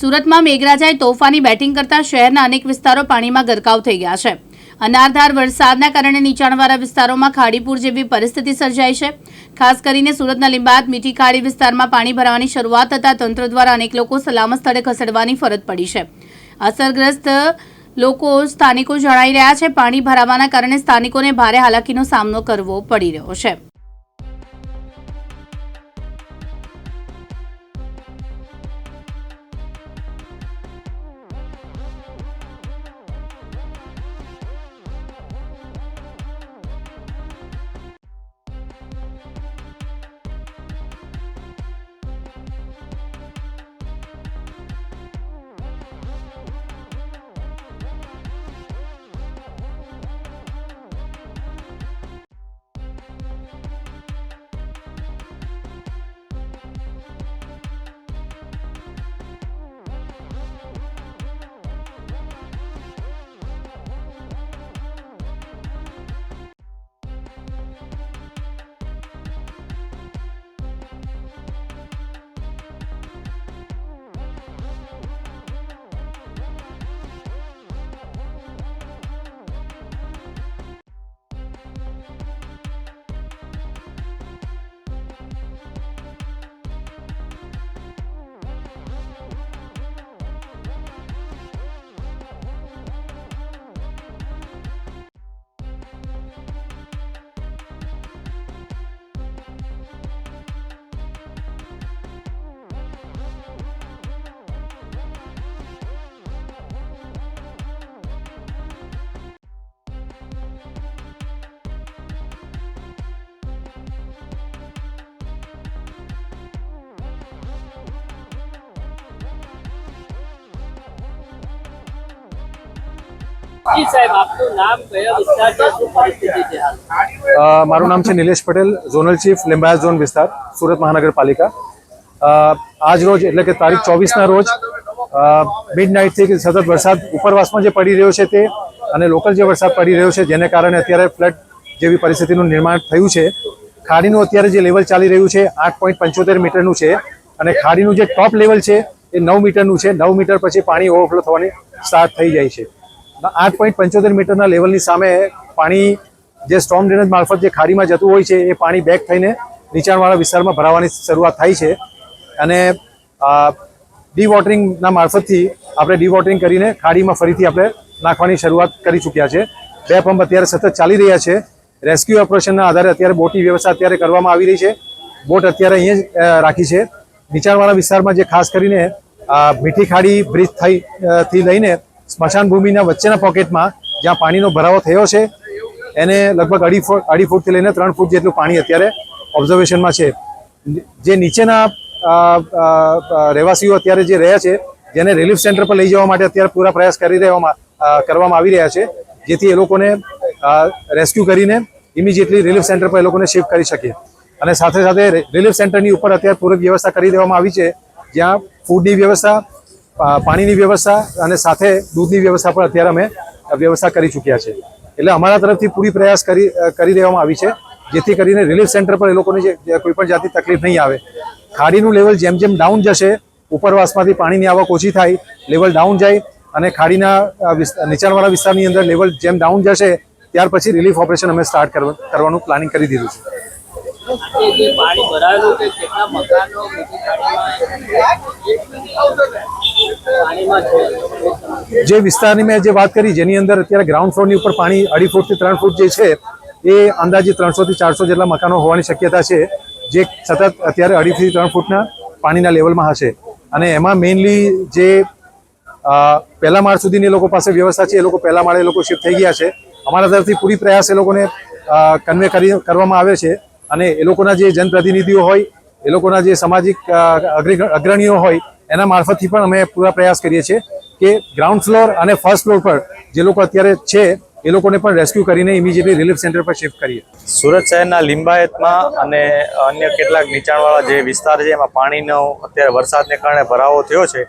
સુરતમાં મેઘરાજાએ તોફાની બેટિંગ કરતા શહેરના અનેક વિસ્તારો પાણીમાં ગરકાવ થઈ ગયા છે. અનારધાર વરસાદના કારણે નીચાણવાળા વિસ્તારોમાં ખાડીપુર જેવી પરિસ્થિતિ સર્જાઈ છે. ખાસ કરીને સુરતના લીંબાયત મીઠી ખાડી વિસ્તારમાં પાણી ભરાવાની શરૂઆત થતાં તંત્ર દ્વારા અનેક લોકો સલામત સ્થળે ખસેડવાની ફરજ પડી છે. અસરગ્રસ્ત લોકો સ્થાનિકો જણાઈ રહ્યા છે, પાણી ભરાવાના કારણે સ્થાનિકોને ભારે હાલાકીનો સામનો કરવો પડી રહ્યો છે. મારું નામ છે Nilesh Patel, zonal chief, Limbayat zone વિસ્તાર, સુરત મહાનગરપાલિકા. આજ રોજ, એટલે કે તારીખ ચોવીસના રોજ મિડ નાઇટથી સતત વરસાદ ઉપરવાસમાં જે પડી રહ્યો છે તે, અને લોકલ જે વરસાદ પડી રહ્યો છે જેને કારણે અત્યારે ફ્લડ જેવી પરિસ્થિતિનું નિર્માણ થયું છે. ખાડીનું અત્યારે જે લેવલ ચાલી રહ્યું છે, આઠ પોઈન્ટ પંચોતેર મીટરનું છે, અને ખાડીનું જે ટોપ લેવલ છે, એ નવ મીટરનું છે. નવ મીટર પછી પાણી ઓવરફ્લો થવાની સ્ટાર્ટ થઈ જાય છે. આઠ પોઈન્ટ પંચોતેર મીટરના લેવલની સામે પાણી જે સ્ટોમ ડ્રેનેજ મારફત જે ખાડીમાં જતું હોય છે, એ પાણી બેક થઈને નીચાણવાળા વિસ્તારમાં ભરાવાની શરૂઆત થાય છે. અને ડીવોટરિંગના મારફતથી આપણે ડીવોટરિંગ કરીને ખાડીમાં ફરીથી આપણે નાખવાની શરૂઆત કરી ચૂક્યા છે. બે પંપ અત્યારે સતત ચાલી રહ્યા છે. રેસ્ક્યુ ઓપરેશનના આધારે અત્યારે બોટની વ્યવસ્થા અત્યારે કરવામાં આવી રહી છે. બોટ અત્યારે અહીંયા જ રાખી છે. નીચાણવાળા વિસ્તારમાં જે ખાસ કરીને મીઠી ખાડી બ્રિજ થઈ થી લઈને સ્મશાન ભૂમિના વચ્ચેના પોકેટમાં જ્યાં પાણીનો ભરાવો થયો છે, એને લગભગ અઢી ફૂટ, અઢી ફૂટથી લઈને ત્રણ ફૂટ જેટલું પાણી અત્યારે ઓબ્ઝર્વેશનમાં છે. જે નીચેના રહેવાસીઓ અત્યારે જે રહ્યા છે, જેને રિલીફ સેન્ટર પર લઈ જવા માટે અત્યારે પૂરા પ્રયાસ કરી રહેવામાં કરવામાં આવી રહ્યા છે, જેથી એ લોકોને રેસ્ક્યુ કરીને ઇમિજિએટલી રિલીફ સેન્ટર પર એ લોકોને શિફ્ટ કરી શકીએ. અને સાથે સાથે રિલીફ સેન્ટરની ઉપર અત્યારે પૂરક વ્યવસ્થા કરી દેવામાં આવી છે, જ્યાં ફૂડની વ્યવસ્થા પાણીની વ્યવસ્થા અને સાથે દૂધની વ્યવસ્થા પણ અત્યારે અમે વ્યવસ્થા કરી ચૂક્યા છે. એટલે અમારા તરફથી પૂરી પ્રયાસ કરી કરી દેવામાં આવી છે, જેથી કરીને રિલીફ સેન્ટર પર એ લોકોને જે કોઈપણ કોઈ પણ જાતની તકલીફ નહીં આવે. ખાડીનું લેવલ જેમ જેમ ડાઉન જશે, ઉપરવાસમાંથી પાણીની આવક ઓછી થાય લેવલ ડાઉન જાય અને ખાડીના નીચાણવાળા વિસ્તારની અંદર લેવલ જેમ ડાઉન જશે, ત્યાર પછી રિલીફ ઓપરેશન અમે સ્ટાર્ટ કરવાનું પ્લાનિંગ કરી દીધું છે. જે વિસ્તારની મેં જે વાત કરી, જેની અંદર અત્યારે ગ્રાઉન્ડ ફ્લોરની ઉપર પાણી અઢી ફૂટથી ત્રણ ફૂટ જે છે, એ અંદાજે ત્રણસોથી ચારસો જેટલા મકાનો હોવાની શક્યતા છે, જે સતત અત્યારે અઢીથી ત્રણ ફૂટના પાણીના લેવલમાં હશે. અને એમાં મેઇનલી જે પહેલા માળ સુધીની લોકો પાસે વ્યવસ્થા છે, એ લોકો પહેલા માળે લોકો શિફ્ટ થઈ ગયા છે. અમારા તરફથી પૂરી પ્રયાસ એ લોકોને કન્વે કરી, કરવામાં આવે છે. અને એ લોકોના જે જનપ્રતિનિધિઓ હોય, એ લોકોના જે સામાજિક અગ્રણીઓ હોય એના મારફતથી પણ અમે પૂરા પ્રયાસ કરીએ છીએ કે ગ્રાઉન્ડ ફ્લોર અને ફર્સ્ટ ફ્લોર પર જે લોકો અત્યારે છે, એ લોકોને પણ રેસ્ક્યુ કરીને ઇમિજિએટલી રિલીફ સેન્ટર પર શિફ્ટ કરીએ. સુરત શહેરના લિંબાયતમાં અને અન્ય કેટલાક નીચાણવાળા જે વિસ્તાર છે, એમાં પાણીનો અત્યારે વરસાદને કારણે ભરાવો થયો છે,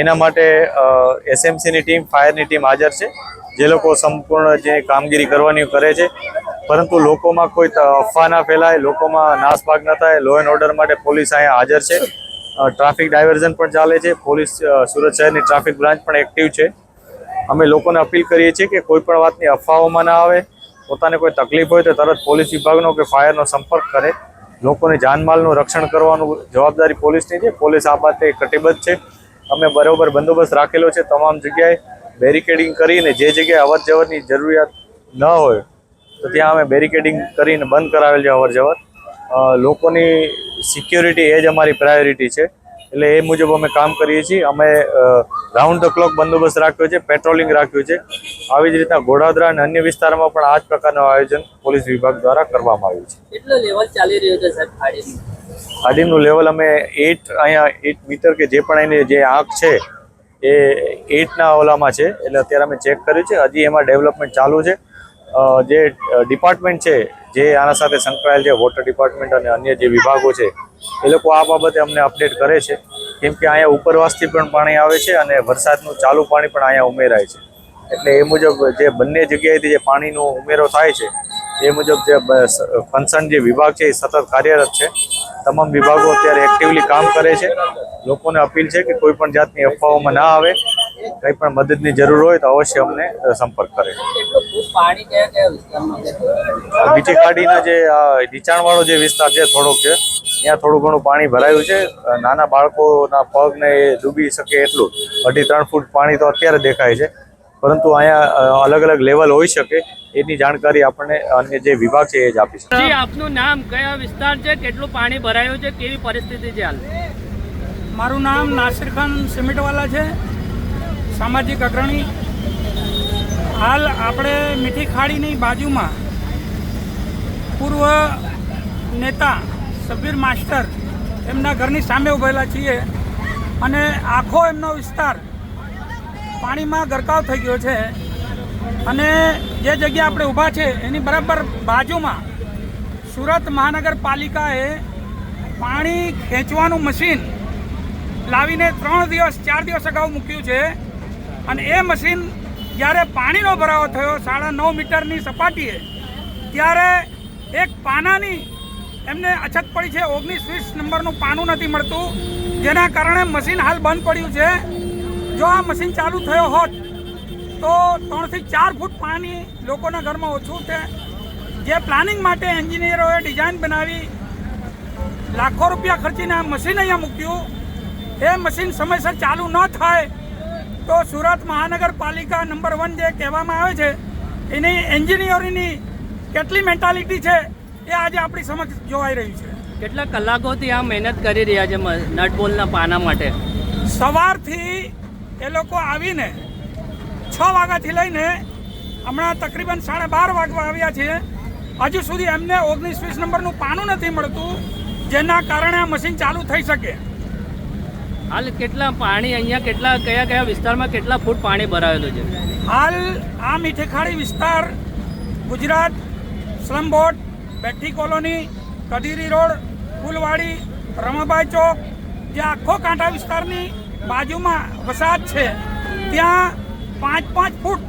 એના માટે એસએમસીની ટીમ, ફાયરની ટીમ હાજર છે, જે લોકો સંપૂર્ણ જે કામગીરી કરવાની કરે છે, પરંતુ લોકોમાં કોઈ અફવા ના ફેલાય, લોકોમાં નાસભાગ ન થાય લો એન્ડ ઓર્ડર માટે પોલીસ અહીંયા હાજર છે ટ્રાફિક ડાયવર્ઝન પણ ચાલે છે. પોલીસ સુરત શહેરની ટ્રાફિક બ્રાન્ચ પણ એક્ટિવ છે. અમે લોકોને અપીલ કરીએ છીએ કે કોઈ પણ વાતની અફવાઓમાં ના આવે. પોતાને કોઈ તકલીફ હોય તો તરત પોલીસ વિભાગનો કે ફાયરનો સંપર્ક કરે. લોકોની જાનમાલનું રક્ષણ કરવાનું જવાબદારી પોલીસની છે. પોલીસ આ બાબતે કટિબદ્ધ છે. અમે બરોબર બંદોબસ્ત રાખેલો છે તમામ જગ્યાએ. બેરિકેડિંગ કરીને જે જગ્યાએ અવર જવરની જરૂરિયાત ન હોય, તો ત્યાં અમે બેરિકેડિંગ કરીને બંધ કરાવેલ છે અવર જવર લોકોની સિક્યોરિટી એ જ અમારી પ્રાયોરિટી છે. એટલે એ મુજબ અમે કામ કરીએ છીએ. અમે રાઉન્ડ ધ ક્લોક બંદોબસ્ત રાખ્યો છે પેટ્રોલિંગ રાખ્યું છે. આવી જ રીતના ગોડાદરા અને અન્ય વિસ્તારમાં પણ આ જ પ્રકારનું આયોજન પોલીસ વિભાગ દ્વારા કરવામાં આવ્યું છે. કેટલો લેવલ ચાલી રહ્યો છે સાહેબ ખાડીનું? ખાડીનું લેવલ અમે એટ અહીંયા એટ મીટર કે જે પણ એની જે આંખ છે એ એટના ઓલામાં છે. એટલે અત્યારે અમે ચેક કર્યું છે. હજી એમાં ડેવલપમેન્ટ ચાલુ છે. જે ડિપાર્ટમેન્ટ છે જે આના સાથે સંકળાયેલ છે વોટર ડિપાર્ટમેન્ટ અને અન્ય જે વિભાગો છે, એ લોકો આ બાબતે અમને અપડેટ કરે છે. કેમ કે અહીંયા ઉપરવાસથી પણ પાણી આવે છે અને વરસાદનું ચાલુ પાણી પણ અહીંયા ઉમેરાય છે. એટલે એ મુજબ જે બંને જગ્યાએથી જે પાણીનો ઉમેરો થાય છે, એ મુજબ જે કન્સર્ન જે વિભાગ છે, એ સતત કાર્યરત છે. તમામ વિભાગો અત્યારે એક્ટિવલી કામ કરે છે. લોકોને અપીલ છે કે કોઈ પણ જાતની અફવાઓમાં ના આવે. કંઈ પણ મદદની જરૂર હોય તો અવશ્ય અમને સંપર્ક કરે. બીજી ખાડીના જે આ નીચાણવાળો જે વિસ્તાર છે થોડોક છે ત્યાં થોડું ઘણું પાણી ભરાયું છે. નાના બાળકોના પગને એ ડૂબી શકે એટલું અઢી ત્રણ ફૂટ પાણી તો અત્યારે દેખાય છે. પરંતુ અહીંયા અલગ અલગ લેવલ હોઈ શકે એની જાણકારી આપણને અન્ય જે વિભાગ છે એ જ આપી શકે. આપનું નામ કયા વિસ્તાર છે કેટલું પાણી ભરાયું છે કેવી પરિસ્થિતિ છે હાલ? મારું નામ નાસિર ખાન સિમેન્ટવાલા છે. સામાજિક અગ્રણી. હાલ આપણે મીઠી ખાડીની બાજુમાં પૂર્વ નેતા, સબીર માસ્ટર એમના ઘરની સામે ઉભેલા છીએ અને આખો એમનો વિસ્તાર પાણીમાં ગરકાવ થઈ ગયો છે અને જે જગ્યા આપણે ઊભા છે એની બરાબર બાજુમાં સુરત મહાનગરપાલિકાએ પાણી ખેંચવાનું મશીન લાવીને ત્રણ દિવસ, ચાર દિવસ અગાઉ મૂક્યું છે. અને એ મશીન જ્યારે પાણીનો ભરાવો થયો, સાડા નવ મીટરની સપાટીએ, ત્યારે એક પાનાની એમને અછત પડી છે. ઓગણીસ વીસ નંબરનું પાનું નથી મળતું. જેના કારણે મશીન હાલ બંધ પડ્યું છે. જો આ મશીન ચાલુ થયો હોત, તો ત્રણથી ચાર ફૂટ પાણી લોકોના ઘરમાં ઓછું છે. જે પ્લાનિંગ માટે એન્જિનિયરોએ ડિઝાઇન બનાવી, લાખો રૂપિયા ખર્ચીને આ મશીન અહીંયા મૂક્યું. એ મશીન સમયસર ચાલુ ન થાય તો સુરત મહાનગરપાલિકા નંબર વન જે કહેવામાં આવે છે એની એન્જિનિયરિંગની કેટલી મેન્ટાલિટી છે એ આજે આપણી સમક્ષ જોવાઈ રહ્યું છે. કેટલા કલાકોથી આ મહેનત કરી રહ્યા છે મ- નટ પાના માટે? સવારથી એ લોકો આવીને છ વાગ્યાથી લઈને હમણાં તકરીબન સાડા બાર વાગવા આવ્યા છે. હજુ સુધી એમને ઓગણીસ વીસ નંબરનું પાનું નથી મળતું જેના કારણે આ મશીન ચાલુ થઈ શકે. હાલ કેટલા પાણી અહીંયા કેટલા કયા કયા વિસ્તારમાં કેટલા ફૂટ પાણી ભરાયેલું છે? હાલ આ મીઠેખાડી વિસ્તાર Gujarat slum board Bethi colony Kadiri road Phulwadi Ramabai chowk જે આખો કાંઠા વિસ્તારની બાજુમાં વસાહત છે ત્યાં પાંચ પાંચ ફૂટ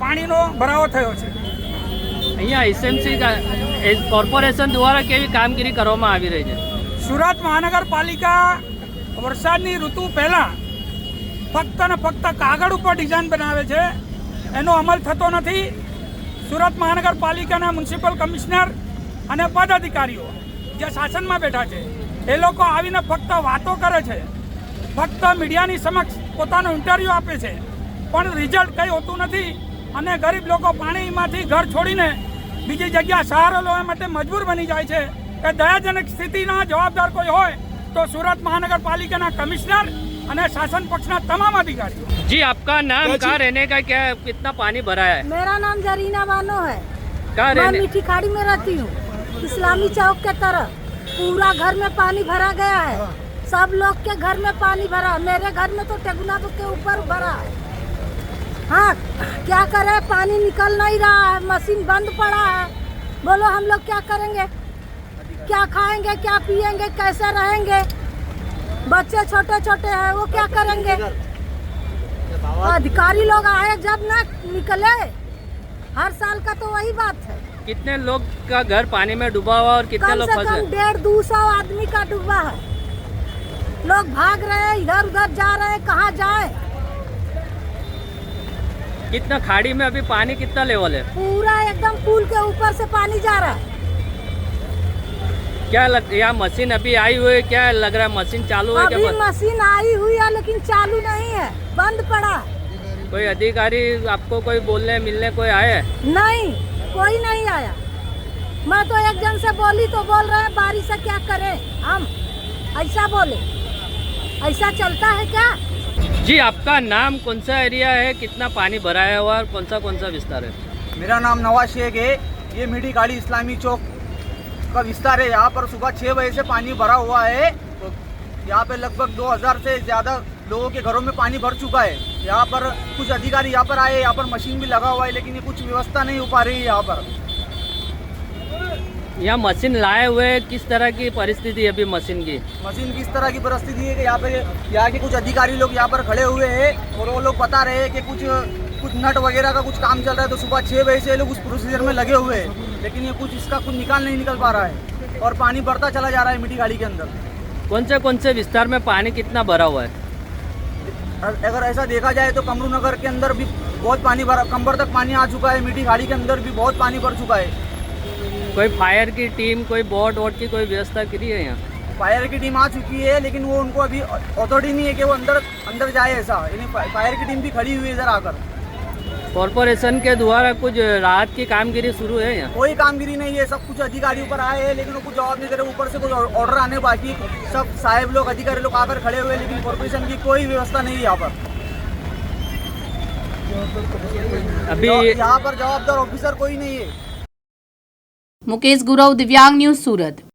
પાણીનો ભરાવો થયો છે. અહીંયા એસએમસી કોર્પોરેશન દ્વારા કેવી કામગીરી કરવામાં આવી રહી છે? સુરત મહાનગરપાલિકા વરસાદની ઋતુ પહેલાં ફક્ત ને ફક્ત કાગળ ઉપર ડિઝાઇન બનાવે છે. એનો અમલ થતો નથી. સુરત મહાનગરપાલિકાના મ્યુનિસિપલ કમિશનર અને પદાધિકારીઓ જે શાસનમાં બેઠા છે, એ લોકો આવીને ફક્ત વાતો કરે છે. ફક્ત મીડિયાની સમક્ષ પોતાનો ઇન્ટરવ્યૂ આપે છે. પણ રિઝલ્ટ કંઈ હોતું નથી અને ગરીબ લોકો પાણીમાંથી ઘર છોડીને બીજી જગ્યા સહારો લેવા માટે મજબૂર બની જાય છે. કે દયાજનક સ્થિતિના જવાબદાર કોઈ હોય તો સુરત મહાનગરપાલિકાના કમિશનર અને શાસન પક્ષના તમામ અધિકારીઓ जी आपका नाम कहाँ रहने का क्या कितना पानी भरा है मेरा नाम जरीना बानो है कहाँ मैं रहने मीठी खाड़ी में रहती हूँ इस्लामी चौक के तरफ पूरा घर में पानी भरा गया है सब लोग के घर में पानी भरा मेरे घर में तो टेगुना के ऊपर भरा है हाँ क्या करे पानी निकल नहीं रहा है मशीन बंद पड़ा है बोलो हम लोग क्या करेंगे क्या खाएँगे क्या पिएँगे कैसे रहेंगे? बच्चे छोटे छोटे हैं वो क्या करेंगे? अधिकारी लोग आए जब ना निकले हर साल का तो वही बात है। कितने लोग का घर पानी में डूबा हुआ और कितने लोग फंसे? डेढ़ दो सौ आदमी का डूबा है। लोग भाग रहे हैं इधर उधर जा रहे हैं कहाँ जाए? कितना खाड़ी में अभी पानी कितना लेवल है? पूरा एकदम पुल के ऊपर से पानी जा रहा है। क्या लग यहाँ मशीन अभी आई हुई है? क्या लग रहा है मशीन चालू है क्या अभी मशीन आई हुई है लेकिन चालू नहीं है। बंद पड़ा। कोई अधिकारी आपको कोई बोलने मिलने कोई आए हैं? नहीं कोई नहीं आया। मैं तो एक जन से बोली तो बोल रहे हैं बारिश से क्या करें हम? ऐसा बोले। ऐसा चलता है क्या? जी आपका नाम कौन सा एरिया है? कितना पानी भराया हुआ है और कौन सा कौन सा विस्तार है? मेरा नाम नवाज़ शेख है। ये मीठी गाड़ी इस्लामी चौक का विस्तार है। यहाँ पर सुबह छः बजे से पानी भरा हुआ है। तो यहाँ पे लगभग 2000 से ज़्यादा लोगों के घरों में पानी भर चुका है। यहाँ पर कुछ अधिकारी यहाँ पर आए यहाँ पर मशीन भी लगा हुआ है लेकिन ये कुछ व्यवस्था नहीं हो पा रही है यहाँ पर। यहाँ मशीन लाए हुए किस तरह की परिस्थिति है अभी मशीन की? मशीन किस तरह की परिस्थिति है कि यहाँ पे यहाँ के कुछ अधिकारी लोग यहाँ पर खड़े हुए हैं और वो लोग बता रहे हैं कि कुछ कुछ नट वगैरह का कुछ काम चल रहा है तो सुबह छः बजे से ये लोग उस प्रोसीजर में लगे हुए हैं। लेकिन ये कुछ इसका कुछ निकाल नहीं निकल पा रहा है और पानी बढ़ता चला जा रहा है मीठी गाड़ी के अंदर। कौन से कौन से विस्तार में पानी कितना भरा हुआ है? अगर ऐसा देखा जाए तो कमरू नगर के अंदर भी बहुत पानी भरा कंबर तक पानी आ चुका है मीठी गाड़ी के अंदर भी बहुत पानी भर चुका है। कोई फायर की टीम कोई बोट वोट की कोई व्यवस्था करी है यहाँ? फायर की टीम आ चुकी है लेकिन वो उनको अभी अथॉरिटी नहीं है कि वो अंदर अंदर जाए ऐसा। यानी फायर की टीम भी खड़ी हुई है इधर आकर। कॉरपोरेशन के द्वारा कुछ राहत की कामगिरी शुरू है यहाँ? कोई कामगिरी नहीं है सब कुछ अधिकारी ऊपर आए हैं लेकिन कुछ जवाब नहीं दे रहे ऊपर से कुछ ऑर्डर आने बाकी सब साहेब लोग अधिकारी लोग आकर खड़े हुए लेकिन कॉरपोरेशन की कोई व्यवस्था नहीं है यहाँ पर। अभी यहाँ पर जवाबदार ऑफिसर कोई नहीं है। मुकेश गुरव दिव्यांग न्यूज़ सूरत।